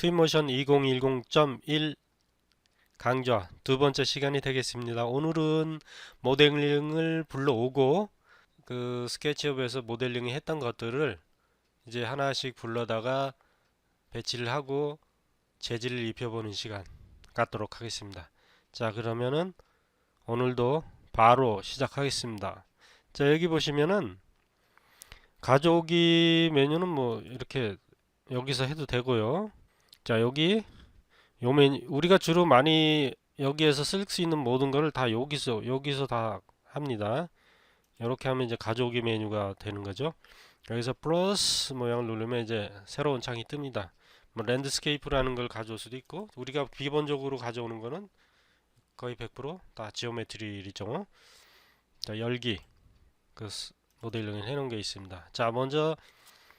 트윈모션 2010.1 강좌 두 번째 시간이 되겠습니다. 오늘은 모델링을 불러오고 그 스케치업에서 모델링이 했던 것들을 이제 하나씩 불러다가 배치를 하고 재질을 입혀보는 시간 갖도록 하겠습니다. 자 그러면은 오늘도 바로 시작하겠습니다. 자 여기 보시면은 가져오기 메뉴는 뭐 이렇게 여기서 해도 되고요. 자 여기 요 메뉴 우리가 주로 많이 여기에서 쓸 수 있는 모든 거를 다 여기서 여기서 다 합니다. 이렇게 하면 이제 가져오기 메뉴가 되는 거죠. 여기서 플러스 모양을 누르면 이제 새로운 창이 뜹니다. 뭐 랜드스케이프라는 걸 가져올 수도 있고 우리가 기본적으로 가져오는 거는 거의 100%다 지오메트리죠. 자 열기 그 스- 모델링을 해놓은 게 있습니다. 자 먼저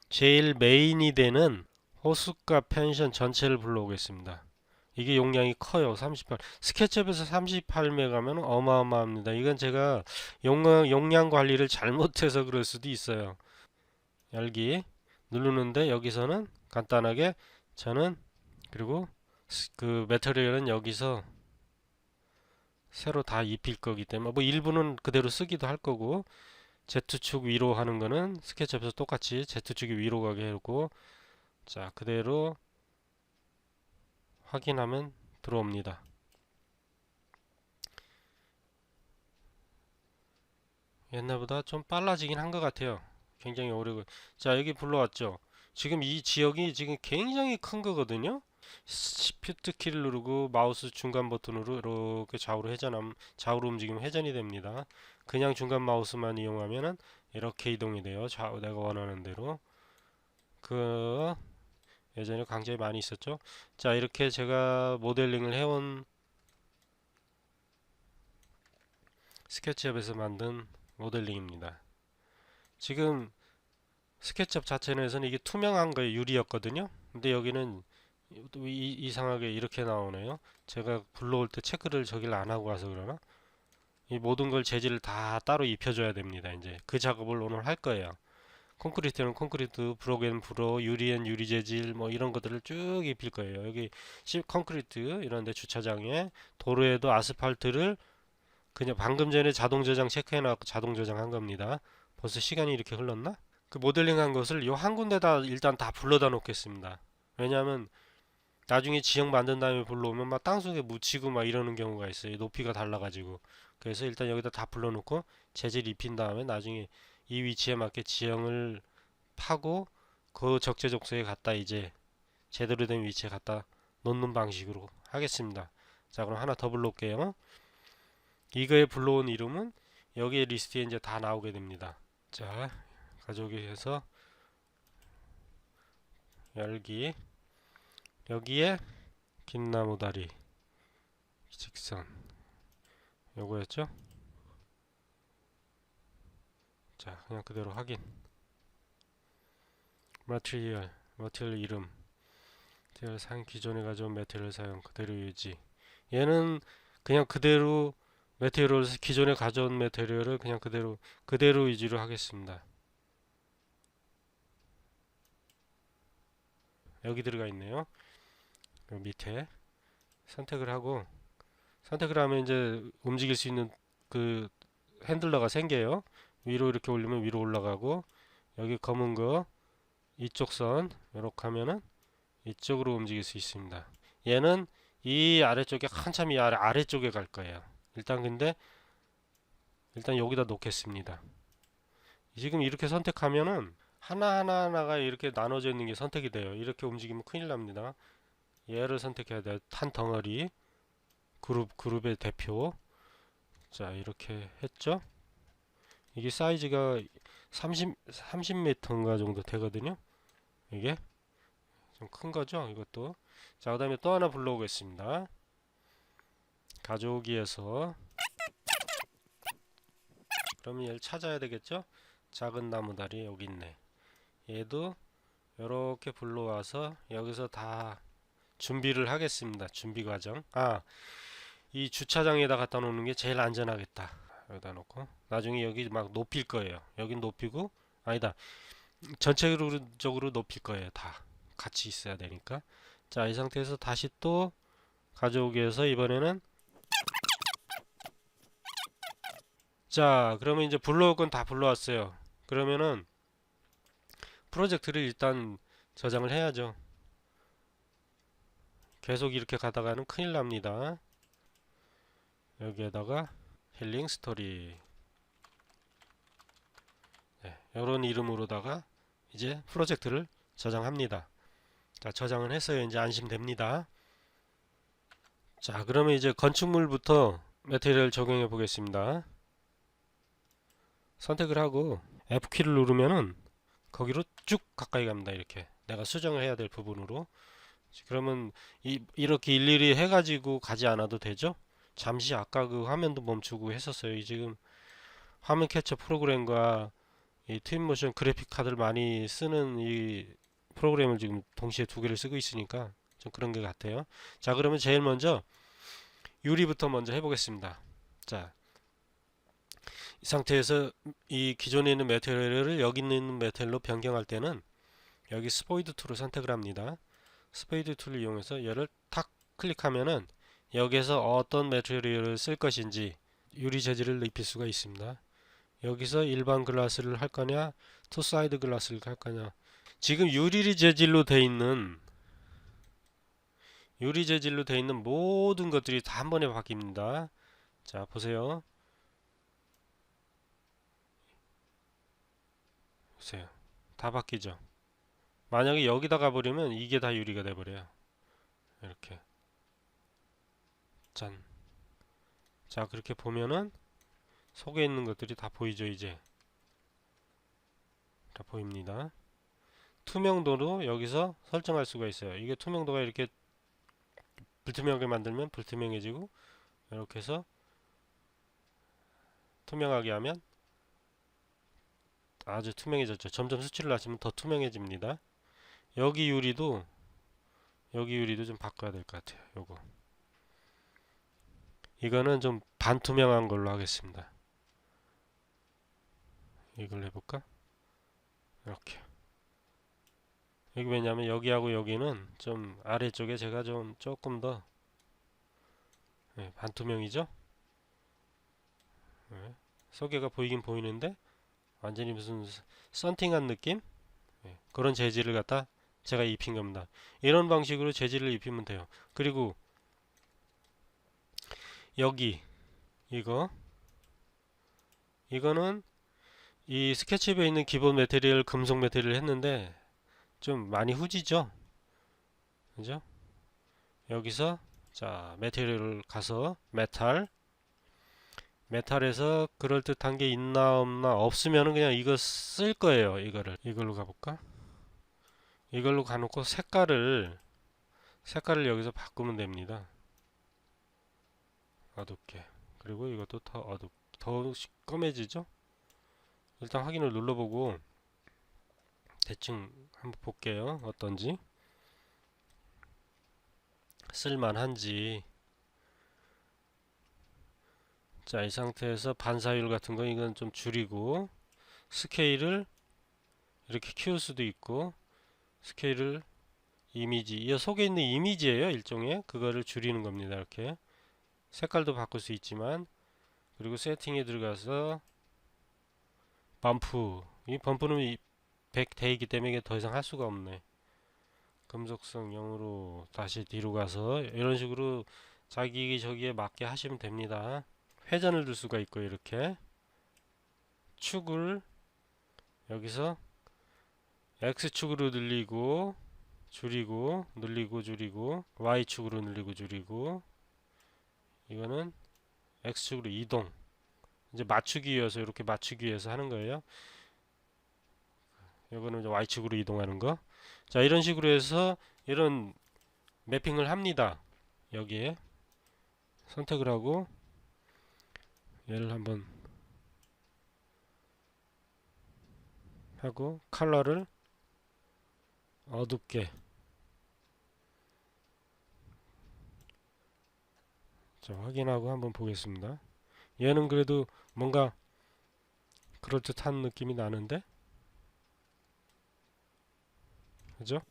제일 메인이 되는 호숫가 펜션 전체를 불러오겠습니다. 이게 용량이 커요. 38. 스케치업에서 38메가면 어마어마합니다. 이건 제가 용량, 용량 관리를 잘못해서 그럴 수도 있어요. 열기 누르는데 여기서는 간단하게 저는 그리고 스- 그 메터리얼은 여기서 새로 다 입힐 거기 때문에 뭐 일부는 그대로 쓰기도 할 거고 Z축 위로 하는 거는 스케치업에서 똑같이 Z축이 위로 가게 해놓고 자 그대로 확인하면 들어옵니다. 옛날보다 좀 빨라지긴 한 것 같아요. 굉장히 오래 걸. 자 여기 불러왔죠. 지금 이 지역이 지금 굉장히 큰 거거든요. 시프트 키를 누르고 마우스 중간 버튼으로 이렇게 좌우로 회전함 좌우로 움직이면 회전이 됩니다. 그냥 중간 마우스만 이용하면은 이렇게 이동이 돼요. 좌우 내가 원하는 대로. 그 예전에 강좌에 많이 있었죠. 자, 이렇게 제가 모델링을 해온 스케치업에서 만든 모델링입니다. 지금 스케치업 자체에서는 이게 투명한 거예요. 유리였거든요. 근데 여기는 또 이, 이상하게 이렇게 나오네요. 제가 불러올 때 체크를 저기를 안 하고 와서 그러나 이 모든 걸 재질을 다 따로 입혀줘야 됩니다. 이제 그 작업을 오늘 할 거예요. 콘크리트는 콘크리트, 브로겐 브로, 유리엔 유리 재질 뭐 이런 것들을 쭉 입힐 거예요. 여기 시 콘크리트 이런 데 주차장에 도로에도 아스팔트를 그냥 방금 전에 자동 저장 체크해 놨고 자동 저장한 겁니다. 벌써 시간이 이렇게 흘렀나? 그 모델링 한 것을 요 한 군데다 일단 다 불러다 놓겠습니다. 왜냐하면 나중에 지형 만든 다음에 불러오면 막 땅속에 묻히고 막 이러는 경우가 있어요. 높이가 달라가지고. 그래서 일단 여기다 다 불러놓고 재질 입힌 다음에 나중에 이 위치에 맞게 지형을 파고 그 적재적소에 갖다 이제 제대로 된 위치에 갖다 놓는 방식으로 하겠습니다. 자 그럼 하나 더 불러올게요. 이거에 불러온 이름은 여기에 리스트에 이제 다 나오게 됩니다. 자 가져오기 위해서 열기 여기에 긴 나무 다리 직선 요거였죠? 자 그냥 그대로 확인. 마트리얼 마트리얼 이름 마트리얼 사용 기존에 가져온 메테리얼 사용 그대로 유지. 얘는 그냥 그대로 메테리얼 기존에 가져온 메테리얼을 그냥 그대로 그대로 유지로 하겠습니다. 여기 들어가 있네요. 그 밑에 선택을 하고 선택을 하면 이제 움직일 수 있는 그 핸들러가 생겨요 위로 이렇게 올리면 위로 올라가고 여기 검은 거 이쪽 선 이렇게 하면은 이쪽으로 움직일 수 있습니다. 얘는 이 아래쪽에 한참 이 아래 아래쪽에 갈 거예요. 일단 근데 일단 여기다 놓겠습니다. 지금 이렇게 선택하면은 하나하나 하나가 이렇게 나눠져 있는 게 선택이 돼요. 이렇게 움직이면 큰일 납니다. 얘를 선택해야 돼요. 탄 덩어리 그룹 그룹의 대표 자 이렇게 했죠. 이게 사이즈가 30 30m인가 정도 되거든요. 이게 좀 큰 거죠. 이것도 자 그 다음에 또 하나 불러오겠습니다. 가져오기에서 그러면 얘를 찾아야 되겠죠. 작은 나무 다리 여기 있네. 얘도 이렇게 불러와서 여기서 다 준비를 하겠습니다. 준비 과정. 아, 이 주차장에다 갖다 놓는 게 제일 안전하겠다. 여기다 놓고 나중에 여기 막 높일 거예요. 여긴 높이고 아니다. 전체적으로 높일 거예요. 다 같이 있어야 되니까 자, 이 상태에서 다시 또 가져오기 위해서 이번에는 자, 그러면 이제 불러올 건 다 불러왔어요. 그러면은 프로젝트를 일단 저장을 해야죠. 계속 이렇게 가다가는 큰일 납니다. 여기에다가 힐링 스토리 네, 이런 이름으로다가 이제 프로젝트를 저장합니다. 자, 저장을 했어요. 이제 안심됩니다. 자, 그러면 이제 건축물부터 매테리얼 적용해 보겠습니다. 선택을 하고 F키를 누르면은 거기로 쭉 가까이 갑니다. 이렇게 내가 수정을 해야 될 부분으로 그러면 이, 이렇게 일일이 해가지고 가지 않아도 되죠? 잠시 아까 그 화면도 멈추고 했었어요. 이 지금 화면 캡처 프로그램과 이 트윈모션 그래픽 카드를 많이 쓰는 이 프로그램을 지금 동시에 두 개를 쓰고 있으니까 좀 그런 것 같아요. 자, 그러면 제일 먼저 유리부터 먼저 해보겠습니다. 자, 이 상태에서 이 기존에 있는 매테리얼을 여기 있는 매테리얼로 변경할 때는 여기 스포이드 툴을 선택을 합니다. 스페이드 툴을 이용해서 얘를 탁 클릭하면은 여기에서 어떤 매테리얼을 쓸 것인지 유리 재질을 입힐 수가 있습니다. 여기서 일반 글라스를 할 거냐, 투 사이드 글라스를 할 거냐. 지금 유리 재질로 돼 있는 유리 재질로 돼 있는 모든 것들이 다 한 번에 바뀝니다. 자, 보세요. 보세요. 다 바뀌죠. 만약에 여기다 가버리면 이게 다 유리가 돼버려요. 이렇게. 짠. 자, 그렇게 보면은 속에 있는 것들이 다 보이죠, 이제. 다 보입니다. 투명도로 여기서 설정할 수가 있어요. 이게 투명도가 이렇게 불투명하게 만들면 불투명해지고 이렇게 해서 투명하게 하면 아주 투명해졌죠. 점점 수치를 낮추면 더 투명해집니다. 여기 유리도 여기 유리도 좀 바꿔야 될 것 같아요. 요거 이거는 좀 반투명한 걸로 하겠습니다. 이걸 해볼까? 이렇게 여기 왜냐면 여기하고 여기는 좀 아래쪽에 제가 좀 조금 더 네, 반투명이죠? 네, 속에가 보이긴 보이는데 완전히 무슨 썬팅한 느낌? 네, 그런 재질을 갖다 제가 입힌 겁니다. 이런 방식으로 재질을 입히면 돼요. 그리고 여기 이거. 이거는 이 스케치북에 있는 기본 매테리얼 금속 매테리얼 했는데 좀 많이 후지죠? 그죠? 여기서 자 매테리얼을 가서 메탈. 메탈에서 그럴듯한 게 있나 없나 없으면은 그냥 이거 쓸 거예요 이거를. 이걸로 가볼까? 이걸로 가놓고 색깔을 색깔을 여기서 바꾸면 됩니다 어둡게. 그리고 이것도 더 어둡 더 검해지죠? 일단 확인을 눌러보고 대충 한번 볼게요. 어떤지. 쓸만한지. 자 이 상태에서 반사율 같은 거 이건 좀 줄이고 스케일을 이렇게 키울 수도 있고 스케일을 이미지 이 속에 있는 이미지예요 일종의. 그거를 줄이는 겁니다 이렇게 색깔도 바꿀 수 있지만 그리고 세팅에 들어가서 범프 이 범프는 100 돼 있기 때문에 이게 더 이상 할 수가 없네. 금속성 0으로 다시 뒤로 가서 이런 식으로 자기 저기에 맞게 하시면 됩니다. 회전을 줄 수가 있고 이렇게. 축을 여기서 X축으로 늘리고 줄이고 늘리고 줄이고 Y축으로 늘리고 줄이고 이거는 X축으로 이동. 이제 맞추기 위해서 이렇게 맞추기 위해서 하는 거예요. 이거는 Y축으로 이동하는 거. 자 이런 식으로 해서 이런 매핑을 합니다. 여기에 선택을 하고 얘를 한번 하고 컬러를 어둡게 자, 확인하고 한번 보겠습니다. 얘는 그래도 뭔가 그럴듯한 느낌이 나는데? 그죠?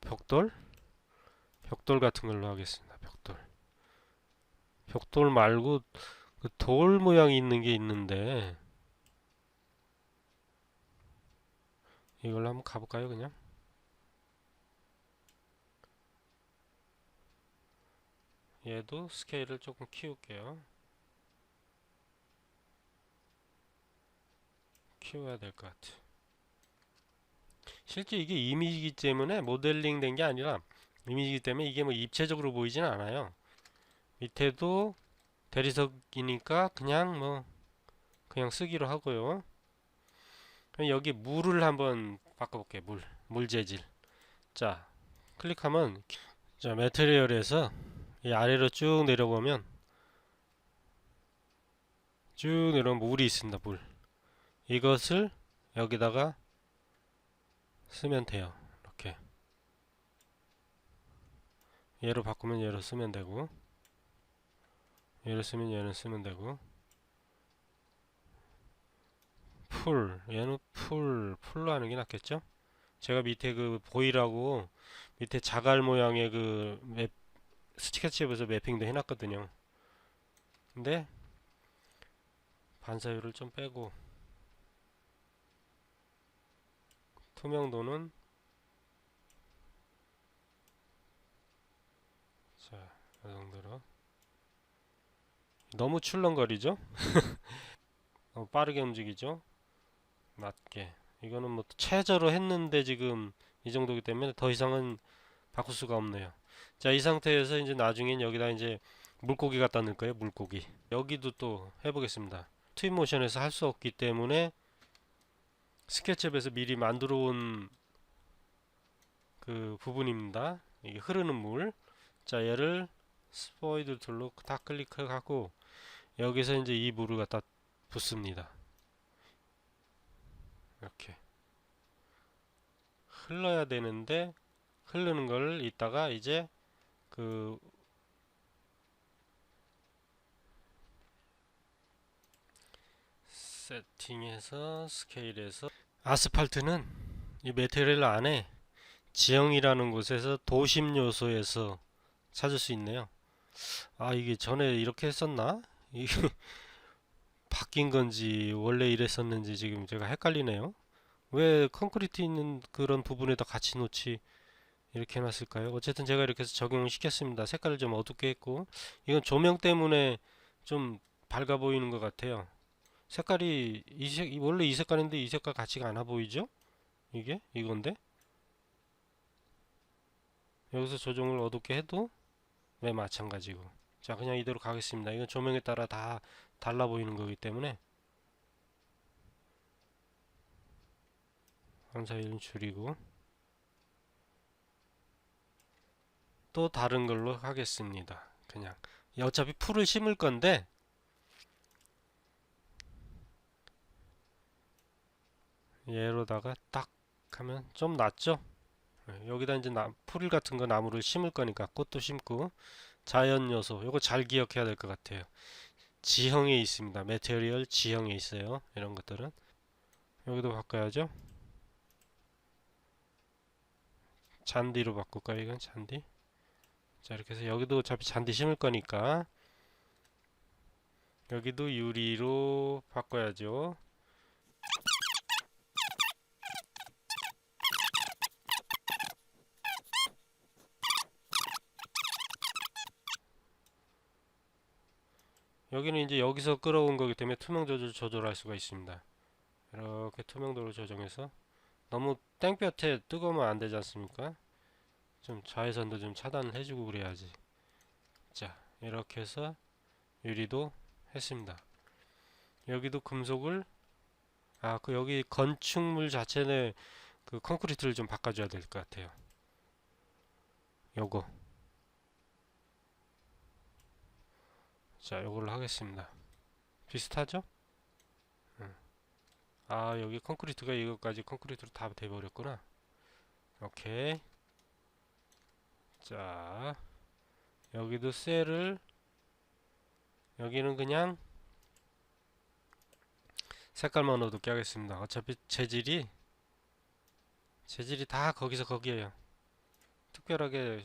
벽돌? 벽돌 같은 걸로 하겠습니다. 벽돌. 벽돌 말고 그 돌 모양이 있는 게 있는데 이걸로 한번 가볼까요 그냥? 얘도 스케일을 조금 키울게요. 키워야 될 것 같아. 실제 이게 이미지이기 때문에 모델링 된 게 아니라 이미지이기 때문에 이게 뭐 입체적으로 보이지는 않아요. 밑에도 대리석이니까 그냥 뭐 그냥 쓰기로 하고요. 여기 물을 한번 바꿔볼게요. 물, 물 재질. 자 클릭하면 자 매트리얼에서 이 아래로 쭉 내려보면 쭉 내려오면 물이 있습니다 물. 이것을 여기다가 쓰면 돼요 이렇게 얘로 바꾸면 얘로 쓰면 되고 얘를 쓰면 얘는 쓰면 되고 풀 얘는 풀 풀로 하는 게 낫겠죠? 제가 밑에 그 보이라고 밑에 자갈 모양의 그 맵, 스케치업에서 매핑도 해놨거든요. 근데 반사율을 좀 빼고 투명도는 자, 이 정도로. 너무 출렁거리죠? 너무 빠르게 움직이죠? 맞게. 이거는 뭐 최저로 했는데 지금 이 정도기 때문에 더 이상은 바꿀 수가 없네요. 자 이 상태에서 이제 나중엔 여기다 이제 물고기 갖다 넣을 거예요 물고기. 여기도 또 해보겠습니다. 트윈 모션에서 할 수 없기 때문에 스케치업에서 미리 만들어 온 그 부분입니다. 이게 흐르는 물자 얘를 스포이드 툴로 다 클릭하고 여기서 이제 이 물을 갖다 붓습니다 이렇게 흘러야 되는데 흐르는 걸 이따가 이제 그 세팅해서 스케일해서 아스팔트는 이 메테리얼 안에 지형이라는 곳에서 도심 요소에서 찾을 수 있네요. 아 이게 전에 이렇게 했었나? 이게 바뀐 건지 원래 이랬었는지 지금 제가 헷갈리네요. 왜 콘크리트 있는 그런 부분에다 같이 놓지 이렇게 해놨을까요? 어쨌든 제가 이렇게 해서 적용을 시켰습니다. 색깔을 좀 어둡게 했고 이건 조명 때문에 좀 밝아 보이는 것 같아요. 색깔이 이 색, 원래 이 색깔인데 이 색깔 같지가 않아 보이죠? 이게 이건데 여기서 조정을 어둡게 해도 왜 마찬가지고 자 그냥 이대로 가겠습니다. 이건 조명에 따라 다 달라 보이는 거기 때문에 함사일은 줄이고 또 다른 걸로 하겠습니다. 그냥 어차피 풀을 심을 건데 얘로다가 딱 하면 좀 낫죠? 네, 여기다 이제 나, 풀 같은 거 나무를 심을 거니까 꽃도 심고 자연 요소 요거 잘 기억해야 될 것 같아요. 지형에 있습니다. 메테리얼 지형에 있어요. 이런 것들은 여기도 바꿔야죠. 잔디로 바꿀까요? 이건 잔디. 자 이렇게 해서 여기도 어차피 잔디 심을 거니까 여기도 유리로 바꿔야죠. 여기는 이제 여기서 끌어온 거기 때문에 투명 조절 조절할 수가 있습니다. 이렇게 투명도를 조정해서 너무 땡볕에 뜨거우면 안 되지 않습니까? 좀 자외선도 좀 차단을 해주고 그래야지. 자, 이렇게 해서 유리도 했습니다. 여기도 금속을 아, 그 여기 건축물 자체는 그 콘크리트를 좀 바꿔줘야 될 것 같아요. 요거. 자, 요걸로 하겠습니다. 비슷하죠? 응. 아, 여기 콘크리트가 이것까지 콘크리트로 다 돼버렸구나. 오케이. 자, 여기도 셀을 여기는 그냥 색깔만 어둡게 하겠습니다. 어차피 재질이 재질이 다 거기서 거기에요. 특별하게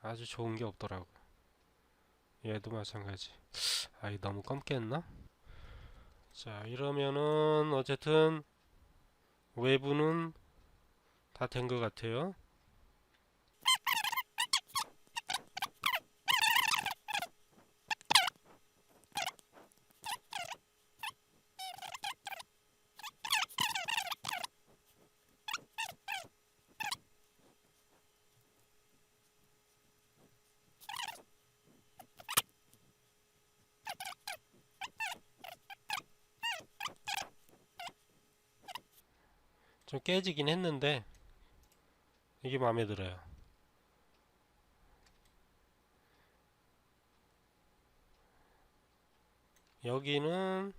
아주 좋은 게 없더라고. 얘도 마찬가지. 아이 너무 검게 했나? 자 이러면은 어쨌든 외부는 다 된 것 같아요. 좀 깨지긴 했는데 이게 마음에 들어요. 여기는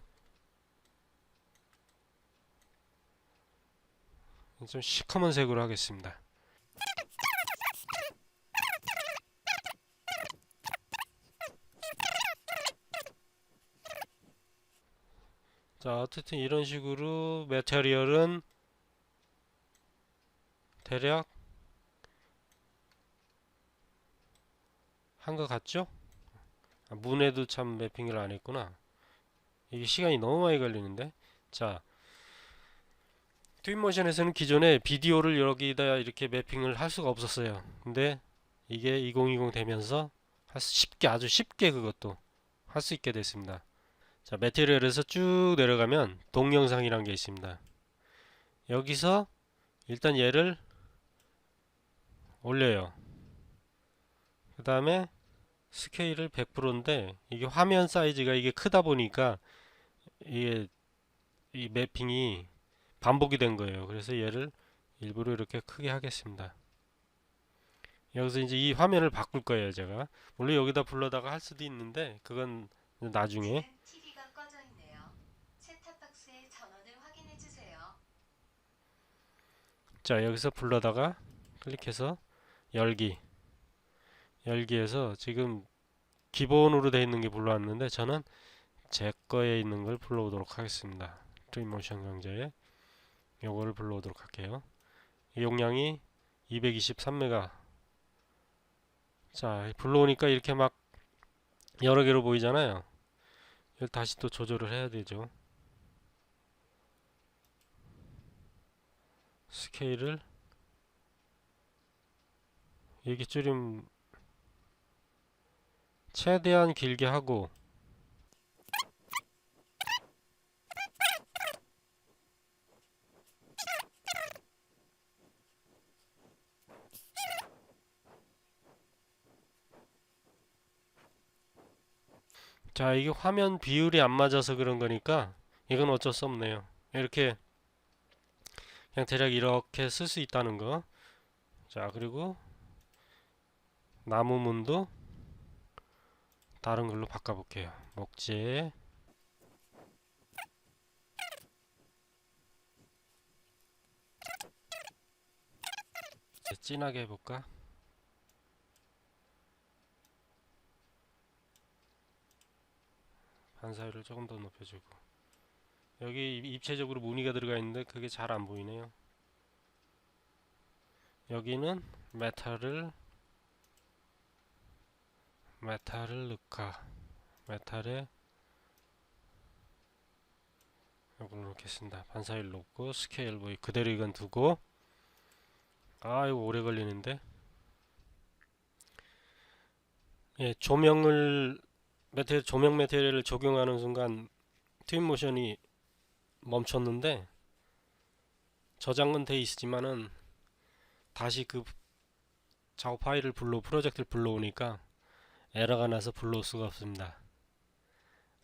좀 시커먼 색으로 하겠습니다. 자, 어쨌든 이런 식으로 메테리얼은 대략 한 것 같죠? 아, 문에도 참 매핑을 안 했구나. 이게 시간이 너무 많이 걸리는데. 자, 트윈모션에서는 기존에 비디오를 여기다 이렇게 매핑을 할 수가 없었어요. 근데 이게 2020 되면서 쉽게 아주 쉽게 그것도 할 수 있게 됐습니다. 자, 매테리얼에서 쭉 내려가면 동영상이란 게 있습니다. 여기서 일단 얘를 올려요. 그 다음에 스케일을 100%인데 이게 화면 사이즈가 이게 크다 보니까 이게 이 매핑이 반복이 된 거예요. 그래서 얘를 일부러 이렇게 크게 하겠습니다. 여기서 이제 이 화면을 바꿀 거예요, 제가. 물론 여기다 불러다가 할 수도 있는데 그건 나중에. 자, 여기서 불러다가 클릭해서 열기. 열기에서 지금 기본으로 되어 있는 게 불러왔는데 저는 제 거에 있는 걸 불러오도록 하겠습니다. 트윈모션 강좌에 요거를 불러오도록 할게요. 이 용량이 223메가. 자, 불러오니까 이렇게 막 여러 개로 보이잖아요. 이걸 다시 또 조절을 해야 되죠. 스케일을 이게 좀 최대한 길게 하고. 자 이게 화면 비율이 안 맞아서 그런 거니까 이건 어쩔 수 없네요. 이렇게 그냥 대략 이렇게 쓸 수 있다는 거. 자, 그리고 나무 문도 다른 걸로 바꿔볼게요. 목재. 진하게 해볼까? 반사율을 조금 더 높여주고. 여기 입체적으로 무늬가 들어가 있는데 그게 잘 안 보이네요. 여기는 메탈을 메탈을 넣까? 메탈에 이걸 넣겠습니다. 반사율 높고 스케일 뭐 그대로 이건 두고. 아 이거 오래 걸리는데? 예 조명을 메테리얼 조명 메테리얼을 적용하는 순간 트윈 모션이 멈췄는데 저장은 돼 있지만은 다시 그 작업 파일을 불러 프로젝트를 불러오니까 에러가 나서 불러올 수가 없습니다.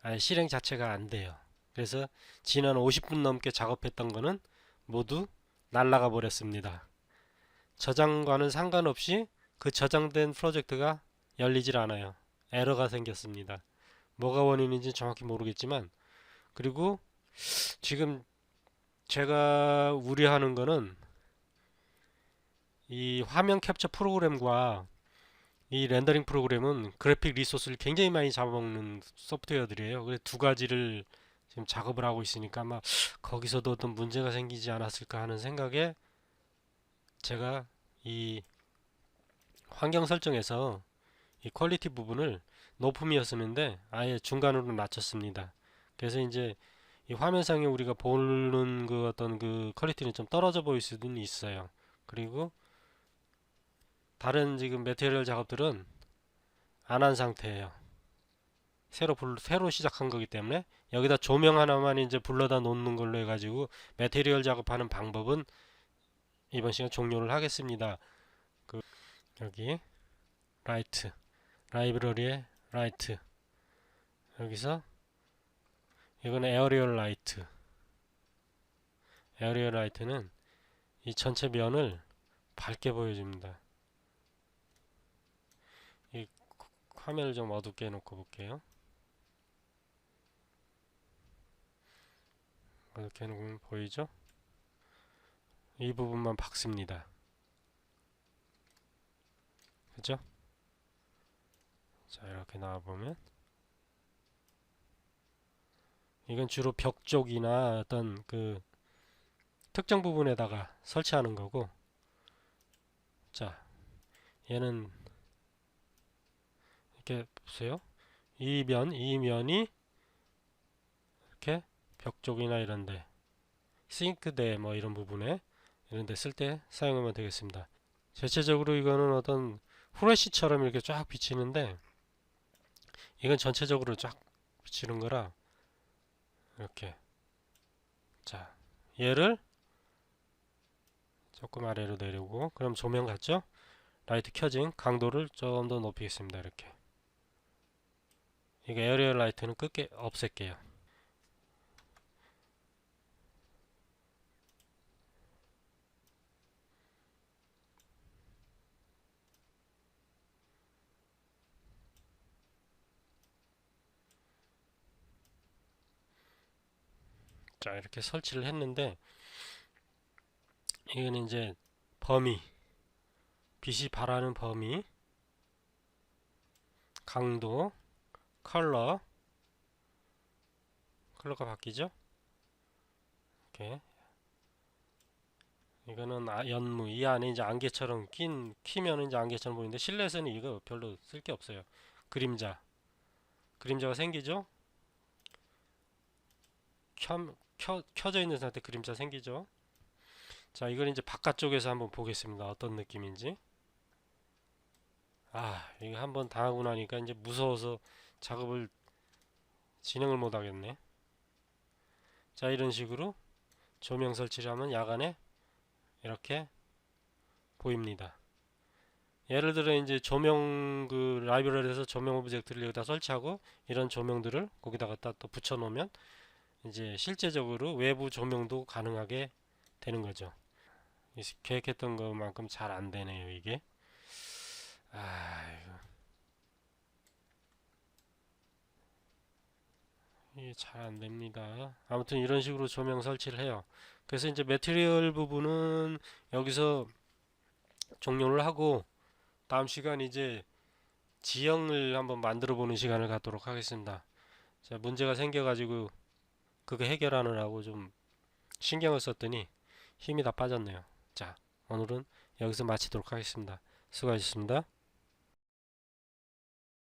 아예 실행 자체가 안 돼요. 그래서 지난 50분 넘게 작업했던 거는 모두 날라가 버렸습니다. 저장과는 상관없이 그 저장된 프로젝트가 열리질 않아요. 에러가 생겼습니다. 뭐가 원인인지 정확히 모르겠지만 그리고 지금 제가 우려하는 거는 이 화면 캡처 프로그램과 이 렌더링 프로그램은 그래픽 리소스를 굉장히 많이 잡아먹는 소프트웨어들이에요. 그래서 두 가지를 지금 작업을 하고 있으니까 아마 거기서도 어떤 문제가 생기지 않았을까 하는 생각에 제가 이 환경 설정에서 이 퀄리티 부분을 높음이었었는데 아예 중간으로 낮췄습니다. 그래서 이제 이 화면상에 우리가 보는 그 어떤 그 퀄리티는 좀 떨어져 보일 수는 있어요. 그리고 다른 지금 매테리얼 작업들은 안 한 상태예요. 새로 불, 새로 시작한 거기 때문에 여기다 조명 하나만 이제 불러다 놓는 걸로 해가지고 매테리얼 작업하는 방법은 이번 시간 종료를 하겠습니다. 그 여기 라이트 라이브러리에 라이트 여기서 이거는 에어리얼 라이트 에어리얼 라이트는 이 전체 면을 밝게 보여줍니다. 이 화면을 좀 어둡게 해놓고 볼게요. 어둡게 해놓으면 보이죠? 이 부분만 박습니다. 그죠? 자, 이렇게 나와보면 이건 주로 벽 쪽이나 어떤 그 특정 부분에다가 설치하는 거고 자, 얘는 이렇게 보세요. 이 면, 이 면이 이렇게 벽 쪽이나 이런데 싱크대 뭐 이런 부분에 이런 데 쓸 때 사용하면 되겠습니다. 대체적으로 이거는 어떤 후레쉬처럼 이렇게 쫙 비치는데 이건 전체적으로 쫙 비치는 거라 이렇게 자 얘를 조금 아래로 내리고 그럼 조명 같죠? 라이트 켜진 강도를 좀 더 높이겠습니다. 이렇게 이거 에어리얼 라이트는 끄게 없앨게요. 자 이렇게 설치를 했는데 이건 이제 범위 빛이 발하는 범위 강도 컬러. 컬러가 바뀌죠? 이렇게 이거는 아, 연무. 이 안에 이제 안개처럼 낀 키면 이제 안개처럼 보이는데 실내에서는 이거 별로 쓸 게 없어요. 그림자. 그림자가 생기죠? 켜, 켜, 켜져 있는 상태 그림자 생기죠. 자, 이걸 이제 바깥쪽에서 한번 보겠습니다. 어떤 느낌인지. 아, 이거 한번 당하고 나니까 이제 무서워서 작업을 진행을 못 하겠네. 자, 이런 식으로 조명 설치를 하면 야간에 이렇게 보입니다. 예를 들어 이제 조명 그 라이브러리에서 조명 오브젝트를 여기다 설치하고 이런 조명들을 거기다가 또 붙여 놓으면 이제 실제적으로 외부 조명도 가능하게 되는 거죠. 이 계획했던 것만큼 잘 안 되네요, 이게. 아, 이거. 이게 잘 안 됩니다. 아무튼 이런 식으로 조명 설치를 해요. 그래서 이제 매트리얼 부분은 여기서 종료를 하고 다음 시간 이제 지형을 한번 만들어 보는 시간을 갖도록 하겠습니다. 자, 문제가 생겨 가지고 그거 해결하느라고 좀 신경을 썼더니 힘이 다 빠졌네요. 자, 오늘은 여기서 마치도록 하겠습니다. 수고하셨습니다.